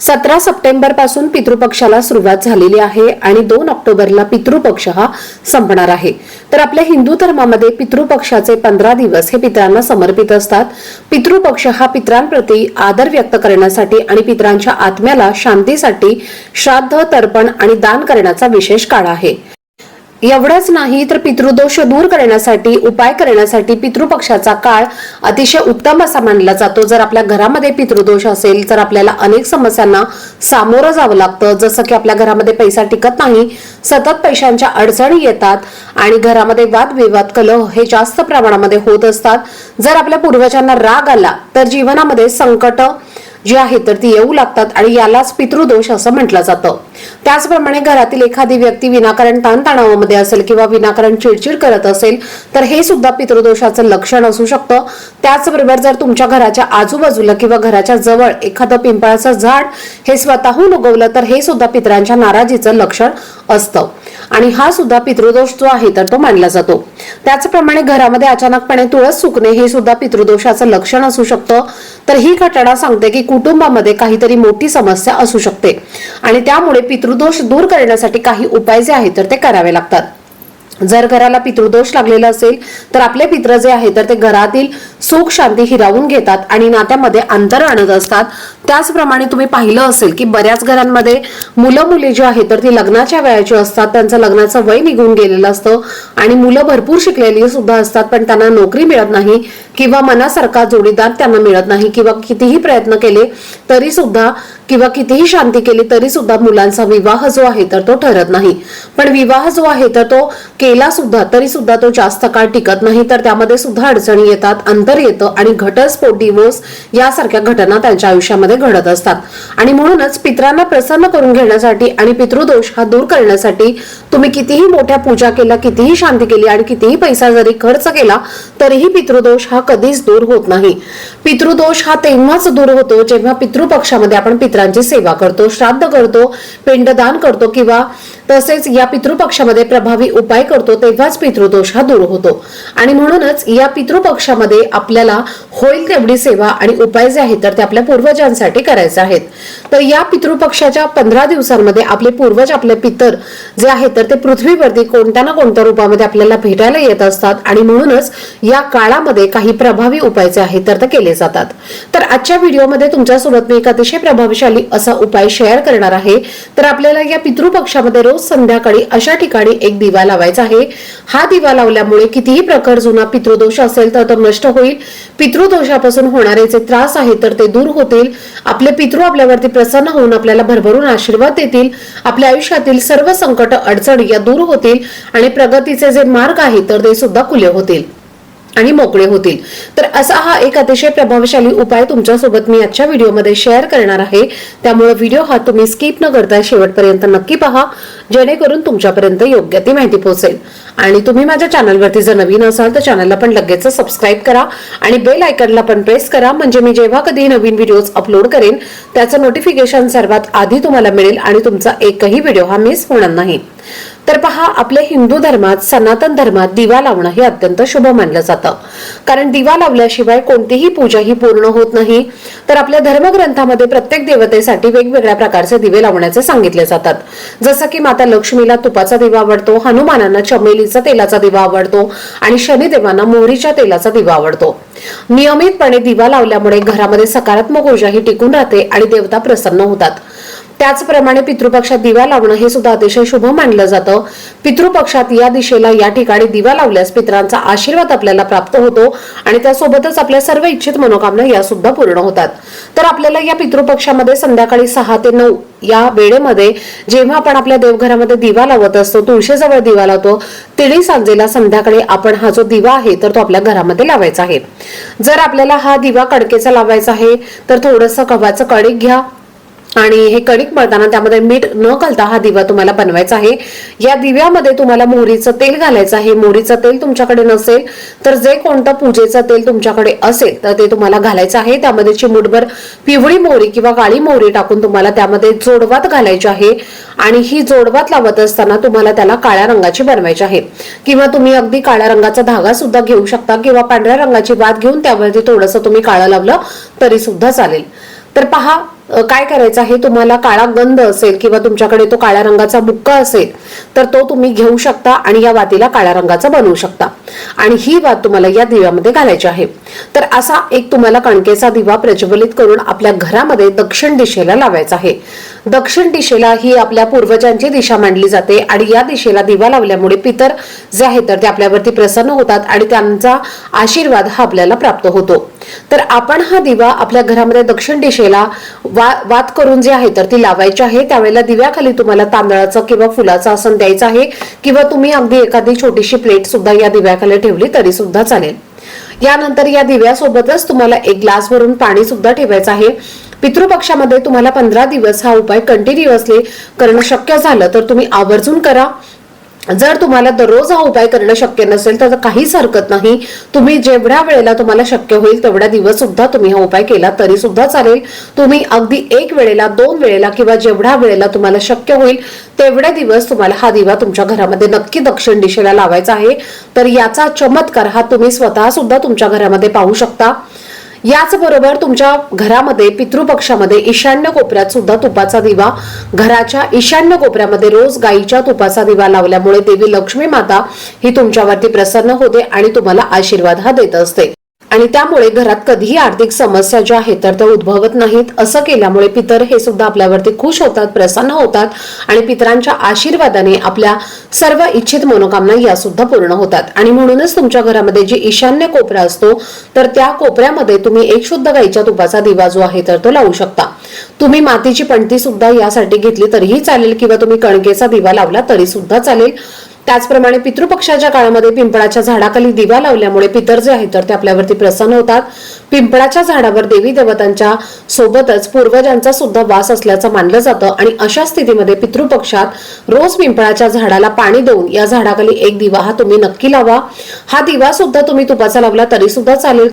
सतरा सप्टेंबरपासून पितृपक्षाला सुरुवात झालेली आहे आणि दोन ऑक्टोबरला पितृपक्ष हा संपणार आहे. तर आपल्या हिंदू धर्मामध्ये पितृपक्षाचे पंधरा दिवस हे पितरांना समर्पित असतात. पितृपक्ष हा पितरांप्रती आदर व्यक्त करण्यासाठी आणि पितरांच्या आत्म्याला शांतीसाठी श्राद्ध तर्पण आणि दान करण्याचा विशेष काळ आहे. एवढंच नाही तर पितृदोष दूर करण्यासाठी उपाय करण्यासाठी पितृपक्षाचा काळ अतिशय उत्तम असा मानला जातो. जर आपल्या घरामध्ये पितृदोष असेल तर आपल्याला अनेक समस्यांना सामोरं जावं लागतं. जसं की आपल्या घरामध्ये पैसा टिकत नाही सतत पैशांच्या अडचणी येतात आणि घरामध्ये वादविवाद कलह हे जास्त प्रमाणामध्ये होत असतात. जर आपल्या पूर्वजांना राग आला तर जीवनामध्ये संकट जी आहे तर ती येऊ लागतात आणि यालाच पितृदोष असं म्हटलं जातं. त्याचप्रमाणे घरातील एखादी व्यक्ती विनाकारण ताणतणावामध्ये असेल किंवा विनाकारण चिडचिड करत असेल तर हे सुद्धा पितृदोषाचं लक्षण असू शकतं. त्याचबरोबर जर तुमच्या घराच्या आजूबाजूला किंवा घराच्या जवळ एखादं पिंपळाचं झाड हे स्वतःहून उगवलं तर हे सुद्धा पितरांच्या नाराजीचं लक्षण असतं. आणि हा सुद्धा पितृदोष जो आहे तर तो मानला जातो. त्याचप्रमाणे घरामध्ये अचानकपणे तुळस सुकणे हे सुद्धा पितृदोषाचं लक्षण असू शकतं. तर ही घटना सांगते की कुटुंबामध्ये काहीतरी मोठी समस्या असू शकते. आणि त्यामुळे पितृदोष दूर करण्यासाठी काही उपाय जे आहेत तर ते करावे लागतात. जर घराला पितृदोष लागलेला असेल तर आपले पित्र जे आहे तर ते घरातील सुख शांती हिरावून घेतात आणि नात्यामध्ये अंतर आणत असतात. त्याचप्रमाणे तुम्ही पाहिलं असेल की बऱ्याच घरांमध्ये मुलं मुली जी आहेत तर ती लग्नाच्या वयाची असतात. त्यांचं लग्नाचं वय निघून गेलेलं असतं आणि मुलं भरपूर शिकलेली सुद्धा असतात पण त्यांना नोकरी मिळत नाही किंवा मनासारखा जोडीदार त्यांना मिळत नाही किंवा कितीही प्रयत्न केले तरी सुद्धा किंवा कितीही शांती केली तरी सुद्धा मुलांचा विवाह जो आहे तर तो ठरत नाही. पण विवाह जो आहे तर तो केला सुद्धा तरी सुद्धा तो जास्त काळ टिकत नाही तर त्यामध्ये सुद्धा अडचणी येतात अंतर येतं आणि घटस्फोट डिवोर्स यासारख्या घटना त्यांच्या आयुष्यामध्ये घडत असतात. आणि म्हणूनच पित्रांना प्रसन्न करून घेण्यासाठी आणि पितृदोष हा दूर करण्यासाठी तुम्ही कितीही मोठ्या पूजा केल्या कितीही शांती केली आणि कितीही पैसा जरी खर्च केला तरीही पितृदोष हा कधीच दूर होत नाही. पितृदोष हा तेव्हाच दूर होतो जेव्हा पितृपक्षामध्ये आपण पित्रांची सेवा करतो श्राद्ध करतो पिंडदान करतो किंवा तसेच या पितृपक्षामध्ये प्रभावी उपाय करतो. तेव्हाच पितृदोष हा दूर होतो. आणि म्हणूनच या पितृपक्षामध्ये आपल्याला होईल तेवढी सेवा आणि उपाय जे आहेत तर ते आपल्या पूर्वजांसाठी करायचे आहेत. तर या पितृपक्षाच्या पंधरा दिवसांमध्ये आपले पूर्वज आपले पितर जे आहेत तर ते पृथ्वीवरती कोणत्या ना कोणत्या रूपामध्ये आपल्याला भेटायला येत असतात आणि म्हणूनच या काळामध्ये काही प्रभावी उपाय जे आहेत तर ते केले जातात. तर आजच्या व्हिडिओमध्ये तुमच्यासोबत मी एक अतिशय प्रभावशाली असा उपाय शेअर करणार आहे. तर आपल्याला या पितृपक्षामध्ये रोज संध्याकाळी अशा ठिकाणी एक दिवा लावायचा आहे. हा दिवा लावल्यामुळे कितीही प्रकार जुना पितृदोष असेल तर तो नष्ट होईल. पितृदोषापासून होणारे जे त्रास आहेत तर ते दूर होतील. आपले पितृ आपल्यावरती प्रसन्न होऊन आपल्याला भरभरून आशीर्वाद देतील. आपल्या आयुष्यातील सर्व संकट अडचणी या दूर होतील आणि प्रगतीचे जे मार्ग आहेत तर ते सुद्धा खुले होतील. आणि मोकळे होतील. तर असा हा एक अतिशय प्रभावशाली उपाय तुमच्यासोबत मी आजच्या व्हिडिओमध्ये शेअर करणार आहे. त्यामुळे व्हिडिओ हा तुम्ही स्किप न करता शेवटपर्यंत नक्की पहा. जेणेकरून तुमच्यापर्यंत योग्य ती माहिती पोहोचेल. आणि तुम्ही माझ्या चॅनलवरती जर नवीन असाल तर चॅनलला पण लगेच सबस्क्राईब करा आणि बेल आयकनला पण प्रेस करा. म्हणजे मी जेव्हा कधी नवीन व्हिडिओज अपलोड करेन त्याचं नोटिफिकेशन सर्वात आधी तुम्हाला मिळेल आणि तुमचा एकही व्हिडिओ हा मिस होणार नाही. तर पहा आपल्या हिंदू धर्मात सनातन धर्मात दिवा लावणं हे अत्यंत शुभ मानलं जातं. कारण दिवा लावल्याशिवाय कोणतीही पूजा ही पूर्ण होत नाही. तर आपल्या धर्मग्रंथामध्ये प्रत्येक देवतेसाठी वेगवेगळ्या प्रकारचे दिवे लावण्याचे सांगितले जातात. जसं की माता लक्ष्मीला तुपाचा दिवा आवडतो हनुमानांना चमेलीचा तेलाचा दिवा आवडतो आणि शनिदेवांना मोहरीच्या तेलाचा दिवा आवडतो. नियमितपणे दिवा लावल्यामुळे घरामध्ये सकारात्मक ऊर्जा ही टिकून राहते आणि देवता प्रसन्न होतात. त्याचप्रमाणे पितृपक्षात दिवा लावणं हे सुद्धा अतिशय शुभ मानलं जातं. पितृपक्षात या दिशेला या ठिकाणी दिवा लावल्यास पितरांचा आशीर्वाद आपल्याला प्राप्त होतो आणि त्यासोबतच आपल्या सर्व इच्छित मनोकामना या सुद्धा पूर्ण होतात. तर आपल्याला या पितृपक्षामध्ये संध्याकाळी सहा ते नऊ या वेळेमध्ये जेव्हा आपण आपल्या देवघरामध्ये दिवा लावत असतो तुळशीजवळ दिवा लावतो तिळी सांजेला संध्याकाळी आपण हा जो दिवा आहे तर तो आपल्या घरामध्ये लावायचा आहे. जर आपल्याला हा दिवा कडकेचा लावायचा आहे तर थोडंसं कव्हाचं कणिक घ्या आणि हे कणिक मळताना त्यामध्ये मीठ न घालता हा दिवा तुम्हाला बनवायचा आहे. या दिव्यामध्ये तुम्हाला मोहरीचं तेल घालायचं आहे. मोहरीचं तेल तुमच्याकडे नसेल तर जे कोणतं पूजेचं तेल तुमच्याकडे असेल तर ते तुम्हाला घालायचं आहे. त्यामध्ये चिमुटभर पिवळी मोहरी किंवा काळी मोहरी टाकून तुम्हाला त्यामध्ये जोडवात घालायची आहे. आणि ही जोडवात लावत असताना तुम्हाला त्याला काळ्या रंगाची बनवायची आहे. किंवा तुम्ही अगदी काळ्या रंगाचा धागा सुद्धा घेऊ शकता किंवा पांढऱ्या रंगाची वात घेऊन त्यावरती थोडंसं तुम्ही काळं लावलं तरी सुद्धा चालेल. तर पहा काय करायचं आहे? तुम्हाला काळा गंध असेल किंवा तुमच्याकडे तो काळ्या रंगाचा बुक्का असेल तर तो तुम्ही घेऊ शकता आणि या वातीला काळ्या रंगाचा बनवू शकता. आणि ही वात तुम्हाला या दिव्यामध्ये घालायची आहे. तर असा एक तुम्हाला कणकेचा दिवा प्रज्वलित करून आपल्या घरामध्ये दक्षिण दिशेला लावायचा आहे. दक्षिण दिशेला ही आपल्या पूर्वजांची दिशा मांडली जाते आणि या दिशेला दिवा लावल्यामुळे पितर जे आहेत तर ते आपल्यावरती प्रसन्न होतात आणि त्यांचा आशीर्वाद हा आपल्याला प्राप्त होतो. तर आपण हा दिवा आपल्या घरामध्ये दक्षिण दिशेला वा वात करून जे आहे तर ती लावायची आहे. त्यावेळेला दिव्याखाली तुम्हाला तांदळाचं किंवा फुलाचं आसन द्यायचं आहे. किंवा तुम्ही अगदी एखादी छोटीशी प्लेट सुद्धा या दिव्याखाली ठेवली तरी सुद्धा चालेल. यानंतर या दिव्यासोबतच तुम्हाला एक ग्लास भरून पाणी सुद्धा ठेवायचं आहे. पितृपक्षामध्ये तुम्हाला पंधरा दिवस हा उपाय कंटिन्युअसली करणं शक्य झालं तर तुम्ही आवर्जून करा. जर तुम्हाला दररोज हा उपाय करणं शक्य नसेल तर काहीच हरकत नाही. तुम्ही जेवढ्या वेळेला तुम्हाला शक्य होईल तेवढ्या दिवस सुद्धा तुम्ही हा उपाय केला तरी सुद्धा चालेल. तुम्ही अगदी एक वेळेला दोन वेळेला किंवा जेवढ्या वेळेला तुम्हाला शक्य होईल तेवढे दिवस तुम्हाला हा दिवा तुमच्या घरामध्ये नक्की दक्षिण दिशेला लावायचा आहे. तर याचा चमत्कार हा तुम्ही स्वतः सुद्धा तुमच्या घरामध्ये पाहू शकता. याचबरोबर तुमच्या घरामध्ये पितृपक्षामध्ये ईशान्य कोपऱ्यात सुद्धा तुपाचा दिवा घराच्या ईशान्य कोपऱ्यामध्ये रोज गाईच्या तुपाचा दिवा लावल्यामुळे देवी लक्ष्मी माता ही तुमच्यावरती प्रसन्न होते आणि तुम्हाला आशीर्वाद हा देत असते. आणि त्यामुळे घरात कधीही आर्थिक समस्या ज्या आहेत तर त्या उद्भवत नाहीत. असं केल्यामुळे पितर हे सुद्धा आपल्यावरती खुश होतात प्रसन्न होतात आणि पितरांच्या आशीर्वादाने आपल्या सर्व इच्छित मनोकामना या सुद्धा पूर्ण होतात. आणि म्हणूनच तुमच्या घरामध्ये जे ईशान्य कोपरा असतो तर त्या कोपऱ्यामध्ये तुम्ही एक शुद्ध गाईच्या तुपाचा दिवा जो आहे तर तो लावू शकता. तुम्ही मातीची पणती सुद्धा यासाठी घेतली तरीही चालेल किंवा तुम्ही कणकेचा दिवा लावला तरी सुद्धा चालेल. त्याचप्रमाणे पितृपक्षाच्या काळामध्ये पिंपळाच्या झाडाखाली दिवा लावल्यामुळे पितर जे आहेत तर ते आपल्यावरती प्रसन्न होतात. पिंपळाच्या झाडावर देवी देवतांच्या सोबतच पूर्वजांचा सुद्धा वास असल्याचं मानलं जातं आणि अशा स्थितीमध्ये पितृपक्षात रोज पिंपळाच्या झाडाला पाणी देऊन या झाडाखाली एक दिवा हा तुम्ही नक्की लावा. हा दिवा सुद्धा तुम्ही तुपाचा लावला तरी सुद्धा चालेल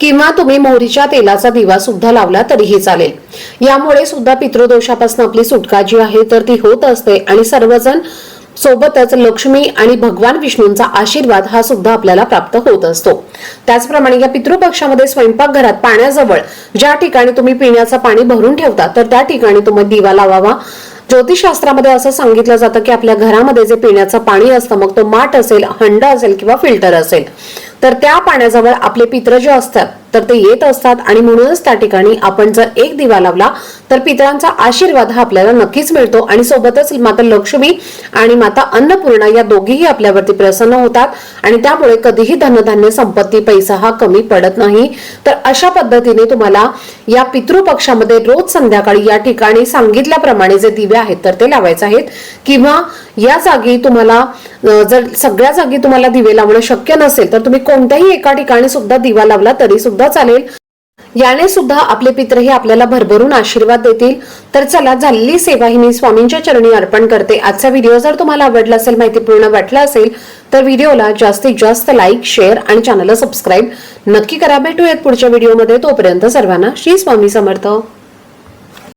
किंवा तुम्ही मोहरीच्या तेलाचा दिवा सुद्धा लावला तरीही चालेल. यामुळे सुद्धा पितृदोषापासून आपली सुटका जी आहे तर ती होत असते आणि सर्वजण सोबतच लक्ष्मी आणि भगवान विष्णूंचा आशीर्वाद हा सुद्धा आपल्याला प्राप्त होत असतो. त्याचप्रमाणे या पितृपक्षामध्ये स्वयंपाकघरात पाण्याजवळ ज्या ठिकाणी तुम्ही पिण्याचं पाणी भरून ठेवता तर त्या ठिकाणी तुम्ही दिवा लावावा. ज्योतिषशास्त्रामध्ये असं सांगितलं जातं की आपल्या घरामध्ये जे पिण्याचं पाणी असतं मग तो माठ असेल हंड असेल किंवा फिल्टर असेल. तर त्या पाण्याजवळ आपले पित्र जे असतात तर ते येत असतात आणि म्हणूनच त्या ठिकाणी आपण जर एक दिवा लावला तर पितरांचा आशीर्वाद हा आपल्याला नक्कीच मिळतो आणि सोबतच माता लक्ष्मी आणि माता अन्नपूर्णा या दोघीही आपल्यावरती प्रसन्न होतात आणि त्यामुळे कधीही धनधान्य संपत्ती पैसा हा कमी पडत नाही. तर अशा पद्धतीने तुम्हाला या पितृपक्षामध्ये रोज संध्याकाळी या ठिकाणी सांगितल्याप्रमाणे जे दिवे आहेत तर ते लावायचे आहेत. किंवा या जागी तुम्हाला जर सगळ्या जागी तुम्हाला दिवे लावणं शक्य नसेल तर तुम्ही कोणत्याही एका ठिकाणी सुद्धा दिवा लावला तरी सुद्धा चालेल. याने सुद्धा आपले पित्र हे आपल्याला भरभरून आशीर्वाद देतील. तर चला झालेली सेवा ही मी स्वामींच्या चरणी अर्पण करते. आजचा व्हिडिओ जर तुम्हाला आवडला असेल माहितीपूर्ण वाटला असेल तर व्हिडिओला जास्तीत जास्त लाईक शेअर आणि चॅनलला सबस्क्राईब नक्की करा. भेटूयात पुढच्या व्हिडिओमध्ये. तोपर्यंत सर्वांना श्री स्वामी समर्थ.